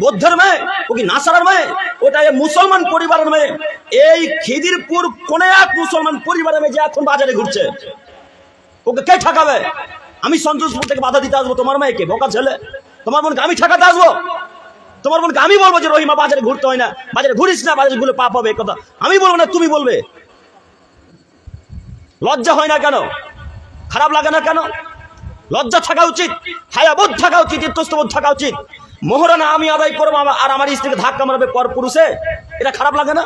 বৌদ্ধের মেয়ে? ও কি নাসারার মেয়ে? ওটা মুসলমান পরিবারের মেয়ে। এই খিদিরপুর কোনে এক মুসলমান পরিবারের মেয়ে যে এখন বাজারে ঘুরছে? ওকে কে ঠকাবে? আমি সন্তোষপুর থেকে বাধা দিতে আসব। তোমার মেয়েকে, বোকা ছেলে। তোমার বোনকে আমি ঠকাতে আসব। তোমার বোনকে আমি বলব যে রহিমা, বাজারে ঘুরতে হয় না। বাজারে ঘুরিস না, বাজারে ঘুরে পাপ হবে কথা। আমি বলব না, তুমি বলবে। লজ্জা হয় না কেন? খারাপ লাগে না কেন? লজ্জা থাকা উচিত, হায়াবোধ থাকা উচিত, ইতস্তবোধ থাকা উচিত। মোহরানা আমি আদায় করব আর আমার স্ত্রীকে ধাক্কা মারবে পর পুরুষে। এটা খারাপ লাগে না?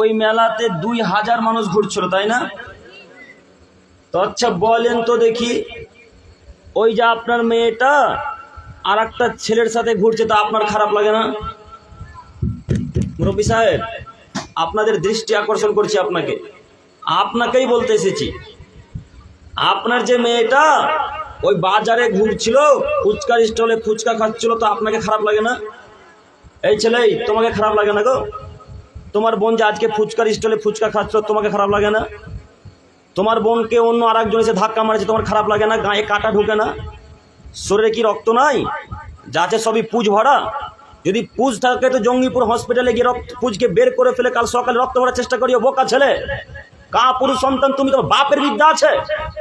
ওই মেলাতে দুই হাজার মানুষ ঘুরছিল, তাই না? তো আচ্ছা বলেন তো দেখি, ওই যে আপনার মেয়েটা আর একটা ছেলের সাথে ঘুরছে, তা আপনার খারাপ লাগে না? মুরব্বী সাহেব, আপনাদের দৃষ্টি আকর্ষণ করছি আপনাকে। আপনাকেই বলতে এসেছি। আপনার যে মেয়েটা ওই বাজারে ঘুরছিল ফুচকার স্টলে ফুচকা খাচ্ছিল, তো আপনাকে খারাপ লাগে না? এই ছেলে, তোমাকে খারাপ লাগে না গো? তোমার বোন যে আজকে ফুচকার স্টলে ফুচকা খাচ্ছিল, তোমাকে খারাপ লাগে না? তোমার বোনকে অন্য আর একজন এসে ধাক্কা মারেছে, তোমার খারাপ লাগে না? গায়ে কাটা ঢুকে না? শরীরে কি রক্ত নাই? যা আছে সবই পুজ ভরা? যদি পুজ থাকে, তো জঙ্গিপুর হসপিটালে গিয়ে রক্ত পুজকে বের করে ফেলে, কাল সকালে রক্ত ভরার চেষ্টা করিও, বোকা ছেলে। কা পুরুষ সন্তান, তুমি তোমার বাপের বিদ্যা আছে,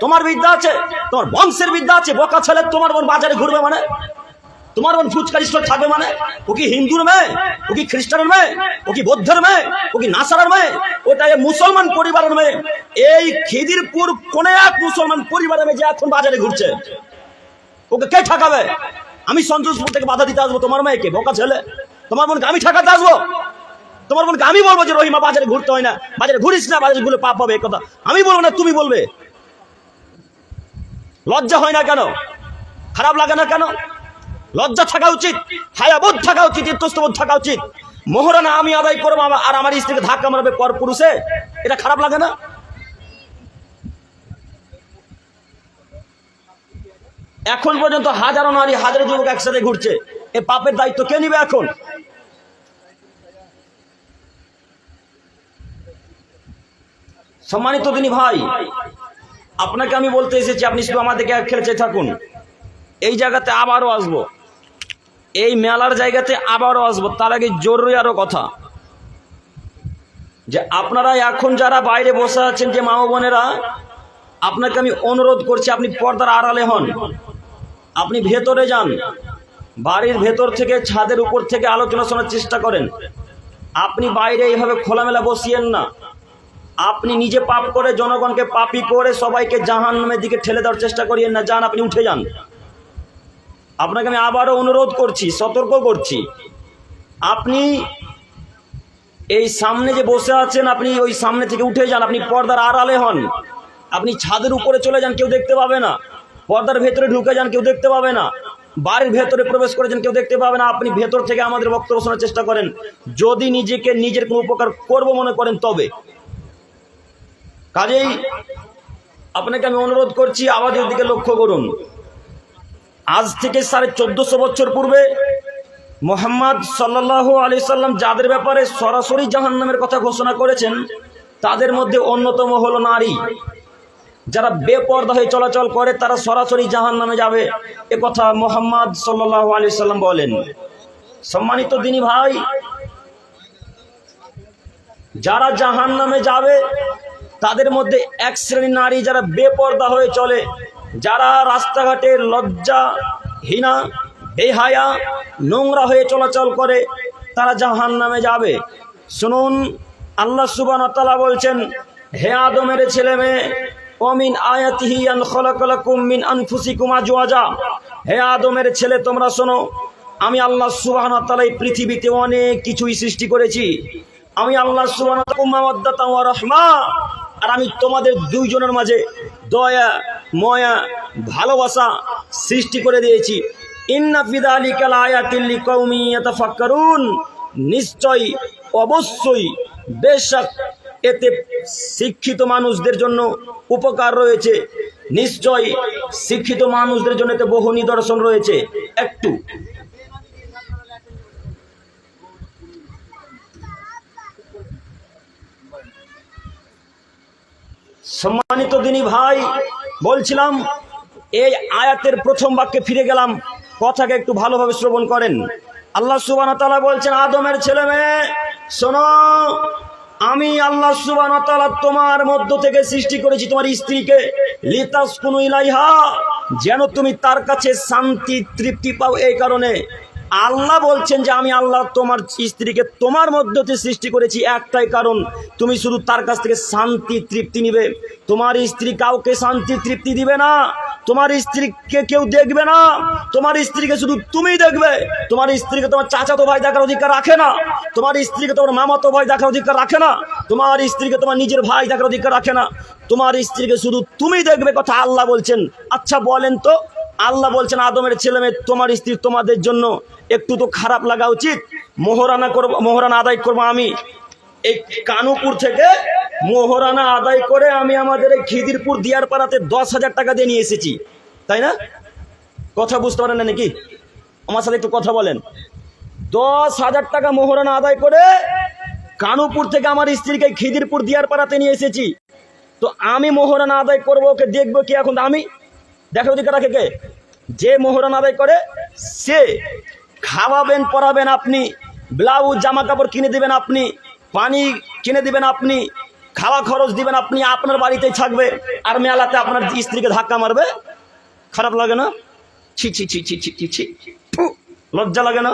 তোমার বিদ্যা আছে, তোমার বংশের বিদ্যা আছে, বোকা ছেলে তোমার বোন বাজারে ঘুরবে মানে? তোমার বোন ফুচকার স্টোর থাকবে মানে? ও কি হিন্দুর মেয়ে? ও কি খ্রিস্টানের মেয়ে? ও কি বৌদ্ধের মেয়ে? ও কি নাসারার মেয়ে? ওটা মুসলমান পরিবারের মেয়ে। এই খিদিরপুর কোনে এক মুসলমান পরিবারের মেয়ে যে এখন বাজারে ঘুরছে। ওকে কে ঠাকাবে? আমি সন্তোষপুর থেকে বাধা দিতে আসব তোমার মেয়েকে, বোকা ছেলে। তোমার বোনকে আমি ঠকাতে আসব। তোমার বোনকে আমি বলব যে রহিমা, বাজারে ঘুরতে হয় না। বাজারে ঘুরিস না, বাজারে ঘুরে পাপ হবে কথা। আমি বলব না, তুমি বলবে। লজ্জা হয় না কেন? খারাপ লাগে না কেন? লজ্জা থাকা উচিত, হায়াবোধ থাকা উচিত, ইতস্তবোধ থাকা উচিত। মোহরানা আমি আদায় করব আর আমার স্ত্রীকে ধাক্কা মারবে পর পুরুষে এটা খারাপ লাগে না? এখন পর্যন্ত হাজারো নারী, হাজারো যুবক একসাথে ঘুরছে। এ পাপের দায়িত্ব কে নিবে এখন? সম্মানিত দিনী ভাই, আপনাকে আমি বলতে এসেছি, আপনি শুধু আমাদেরকে খেলছে থাকুন। এই জায়গাতে আবারও আসব। এই মেলার জায়গাতে আবারও আসব। তার আগে জরুরি আরও কথা। যে আপনারা এখন যারা বাইরে বসে আছেন, যে মা বোনেরা, আপনাকে আমি অনুরোধ করছি, আপনি পর্দার আড়ালে হন। আপনি ভেতরে যান। বাড়ির ভেতর থেকে, ছাদের উপর থেকে আলোচনা শোনার চেষ্টা করেন। আপনি বাইরে এইভাবে খোলামেলা বসিয়েন না। আপনি নিজে পাপ করে জনগণকে পাপি করে সবাইকে জাহান নামের দিকে ঠেলে দেওয়ার চেষ্টা করিয়েন না, যান, আপনি উঠে যান। আপনাকে আমি আবারও অনুরোধ করছি, সতর্ক করছি। আপনি এই সামনে যে বসে আছেন, আপনি ওই সামনে থেকে উঠে যান, আপনি পর্দার আড়ালে হন। আপনি ছাদের উপরে চলে যান, কেউ দেখতে পাবে না। পর্দার ভেতরে ঢুকে যান, কেউ দেখতে পাবে না। বাড়ির ভেতরে প্রবেশ করেছেন কেউ দেখতে পাবে না। আপনি ভেতর থেকে আমাদের বক্তব্য শোনার চেষ্টা করেন। যদি নিজেকে নিজের কোনো উপকার করব মনে করেন, তবে। কাজেই আপনাকে আমি অনুরোধ করছি আওয়াজের দিকে লক্ষ্য করুন। আজ থেকে সাড়ে চোদ্দশো বছর পূর্বে মোহাম্মদ সাল্লাহ আলি সাল্লাম যাদের ব্যাপারে সরাসরি জাহান্নামের কথা ঘোষণা করেছেন, তাদের মধ্যে অন্যতম হলো নারী। যারা বেপর্দা হয়ে চলাচল করে, তারা সরাসরি জাহান নামে যাবে। এ কথা মোহাম্মদ সাল্লাহ আলি সাল্লাম বলেন। সম্মানিত দিনী ভাই, যারা জাহান নামে যাবে তাদের মধ্যে এক শ্রেণির নারী যারা বেপর্দা হয়ে চলে, যারা রাস্তাঘাটে লজ্জা হীনা বেহায়া, নোংরা হয়ে চলাচল করে, তারা জাহান নামে যাবে। শুনুন, আল্লাহ সুবান তালা বলছেন, হে আদমের ছেলে মেয়ে অমিন আয়াতিহি আন খলাকলাকুম মিন আনফুসিকুম হে আদমের ছেলে, তোমরা শোনো, আমি আল্লাহ তাআলা এই পৃথিবীতে অনেক কিছুই সৃষ্টি করেছি। আমি আল্লাহ ওয়া রাহমা। আর আমি তোমাদের দুইজনের মাঝে দয়া, ময়া, ভালোবাসা সৃষ্টি করে দিয়েছি। ইন্না ফিদালিকা লায়াতিল লিকাউমি ইয়াতাফাক্কারুন। নিশ্চয় অবশ্যই, বেশক এতে শিক্ষিত মানুষদের জন্য উপকার রয়েছে। নিশ্চয় শিক্ষিত মানুষদের জন্য এতে বহু নিদর্শন রয়েছে। একটু সম্মানিত দিনী ভাই, বলছিলাম, এই আয়াতের প্রথম বাক্যে ফিরে গেলাম, কথাকে একটু ভালোভাবে শ্রবণ করেন। আল্লাহ সুবান বলছেন, আদমের ছেলে মেয়ে, শোনো, আমি আল্লাহ সুবান তোমার মধ্য থেকে সৃষ্টি করেছি তোমার স্ত্রীকে লিতাস কুনু ইলাইহা, যেন তুমি তার কাছে শান্তি, তৃপ্তি পাও। এই কারণে আল্লাহ বলছেন যে আমি আল্লাহ তোমার স্ত্রীকে তোমার মধ্যতে সৃষ্টি করেছি একটাই কারণ, তুমি শুধু তার কাছ থেকে শান্তি, তৃপ্তি নিবে। তোমার স্ত্রী কাউকে শান্তি, তৃপ্তি দিবে না। তোমার স্ত্রীকে কেউ দেখবে না। তোমার স্ত্রীকে শুধু তুমি দেখবে। তোমার স্ত্রীকে তোমার চাচাতো ভাই দেখার অধিকার রাখে না। তোমার স্ত্রীকে তোমার মামাতো ভাই দেখার অধিকার রাখে না। তোমার স্ত্রীকে তোমার নিজের ভাই দেখার অধিকার রাখে না। তোমার স্ত্রীকে শুধু তুমি দেখবে কথা আল্লাহ বলছেন। আচ্ছা বলেন তো। আল্লাহ বলছেন, আদমের ছেলে মেয়ে, তোমার স্ত্রী তোমাদের জন্য একটু তো খারাপ লাগা উচিত। মোহরানা করব, মোহরানা আদায় করব আমি। এই কানুপুর থেকে মোহরানা আদায় করে আমি আমাদের এই খিদিরপুর দিয়ার পাড়াতে দশ হাজার টাকা দিয়ে নিয়ে এসেছি। তাই না? কথা বুঝতে পারেন না নাকি? আমার সাথে একটু কথা বলেন। দশ হাজার টাকা মোহরানা আদায় করে কানুপুর থেকে আমার স্ত্রীকে খিদিরপুর দিয়ার পাড়াতে নিয়ে এসেছি। তো আমি মোহরানা আদায় করব, ওকে দেখব কি এখন। আমি দেখার অধিকার রাখে কে যে মোহরান আদায় করে সে খাওয়াবেন পরাবেন আপনি ব্লাউজ জামা কাপড় কিনে দিবেন আপনি পানি কিনে দিবেন আপনি খাওয়া খরচ দিবেন আপনি আপনার বাড়িতেই থাকবে আর মেলাতে আপনার স্ত্রীকে ধাক্কা মারবে খারাপ লাগে না ছি ছি ছি ছি ছি ছি ছি লজ্জা লাগে না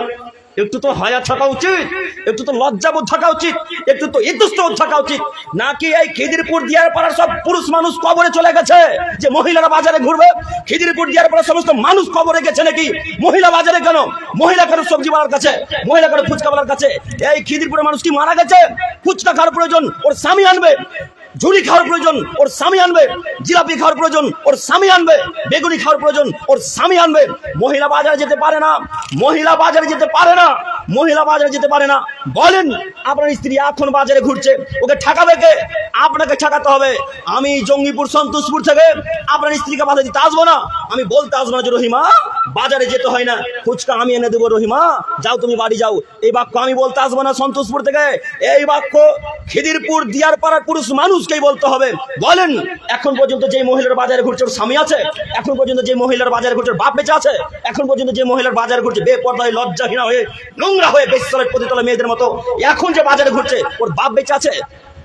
একটু তো হায়া থাকা উচিত, একটু তো লজ্জাবোধ থাকা উচিত, একটু তো ইতস্তবোধ থাকা উচিত। নাকি এই খিদিরপুর দিয়ার পাড়ার সব পুরুষ মানুষ কবরে চলে গেছে, যে মহিলারা বাজারে ঘুরবে? খিদিরপুর দিয়ার পাড়ার সমস্ত মানুষ কবরে গেছে নাকি? মহিলা বাজারে কেন? মহিলা কেন সবজি বালার কাছে, মহিলা কেন ফুচকা বালার কাছে? এই খিদিরপুরের মানুষ কি মারা গেছে? ফুচকা খাওয়ার প্রয়োজন, ওর স্বামী আনবে। ঝুড়ি খাওয়ার প্রয়োজন, ওর স্বামী আনবে। জিলাপি খাওয়ার প্রয়োজন, ওর স্বামী আনবে। বেগুনি খাওয়ার প্রয়োজন, ওর স্বামী আনবে। মহিলা বাজারে যেতে পারে না, মহিলা বাজারে যেতে পারে না, মহিলা বাজারে যেতে পারে না। বলেন, আপনার স্ত্রী এখন বাজারে ঘুরছে, ওকে ঠেকাবে কে? আপনাকে ঠেকাতে হবে। আমি জঙ্গিপুর সন্তোষপুর থেকে আপনার স্ত্রীকে বাধা দিতে আসব না। আমি বলতে আসব না যে রহিমা বাজারে যেতে হয় না। ফুচকা আমি এনে দেবো রহিমা। যাও তুমি বাড়ি যাও। এই বাক্য আমি বলতে আসব না সন্তোষপুর থেকে। এই বাক্য খিদিরপুর দিয়ার পাড়ার পুরুষ মানুষকেই বলতে হবে। বলেন, এখন পর্যন্ত যে মহিলার বাজারে ঘুরছে স্বামী আছে? এখন পর্যন্ত যে মহিলার বাজারে ঘুরছে বাপ বেঁচে আছে? এখন পর্যন্ত যে মহিলার বাজারে ঘুরছে বেপর্দা হয়ে লজ্জাহীনা হয়ে, নোংরা হয়ে বেশ্বরের প্রতিতলা মেয়েদের মতো, এখন যে বাজারে ঘুরছে, ওর বাপ বেঁচে আছে?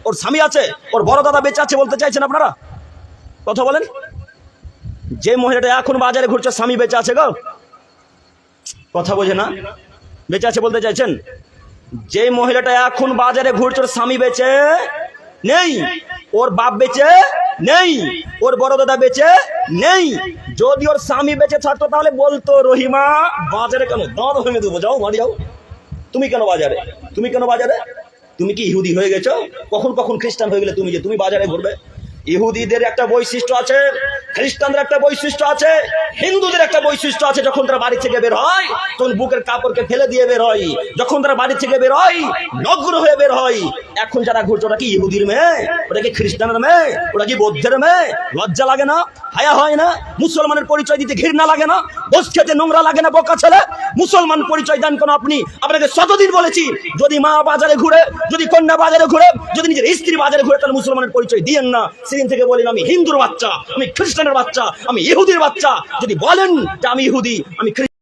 ওর স্বামী আছে? ওর বড় দাদা বেঁচে আছে বলতে চাইছেন আপনারা? কথা বলেন। যে মহিলাটা এখন বাজারে ঘুরছে, স্বামী বেঁচে আছে গো। কথা বোঝে না? বেঁচে আছে বলতে চাইছেন? যে মহিলাটা এখন বাজারে ঘুরছে স্বামী বেঁচে নেই, ওর বাপ বেঁচে নেই, ওর বড় দাদা বেঁচে নেই। যদি ওর স্বামী বেঁচে থাকতো, তাহলে বলতো, রহিমা, বাজারে কেন? দাঁত ভেঙে দেবো, যাও, বাড়ি যাও। তুমি কেন বাজারে? তুমি কেন বাজারে? তুমি কি ইহুদি হয়ে গেছো? কখন কখন খ্রিস্টান হয়ে গেলে তুমি যে তুমি বাজারে ঘুরবে? ইহুদিদের একটা বৈশিষ্ট্য আছে খ্রিস্টানদের একটা বৈশিষ্ট্য আছে, হিন্দুদের একটা বৈশিষ্ট্য আছে, যখন তারা বাড়ি থেকে বের হয়, তখন বুকের কাপড়কে ফেলে দিয়ে বের হয়। যখন তারা বাড়ি থেকে বের হয়, নগ্ন হয়ে বের হয়। এখন যারা ঘুরছে ওটা কি ইহুদির মেয়ে? ওটা কি খ্রিস্টানের মেয়ে? ওটা কি বৌদ্ধের মেয়ে? লজ্জা লাগে না? হায়া হয় না? মুসলমানের পরিচয় দিতে ঘৃণা লাগে না? বস খেতে নোংরা লাগে না, বোকা ছেলে? মুসলমান পরিচয় দেন কেন আপনি? আপনাকে শতদিন বলেছি, যদি মা বাজারে ঘুরে, যদি কন্যা বাজারে ঘুরে, যদি নিজের স্ত্রী বাজারে ঘুরে, তাহলে মুসলমানের পরিচয় দিয়েন না। সেদিন থেকে বলেন আমি হিন্দুর বাচ্চা, আমি খ্রিস্টানের বাচ্চা আমি ইহুদির বাচ্চা। যদি বলেন যে আমি ইহুদি আমি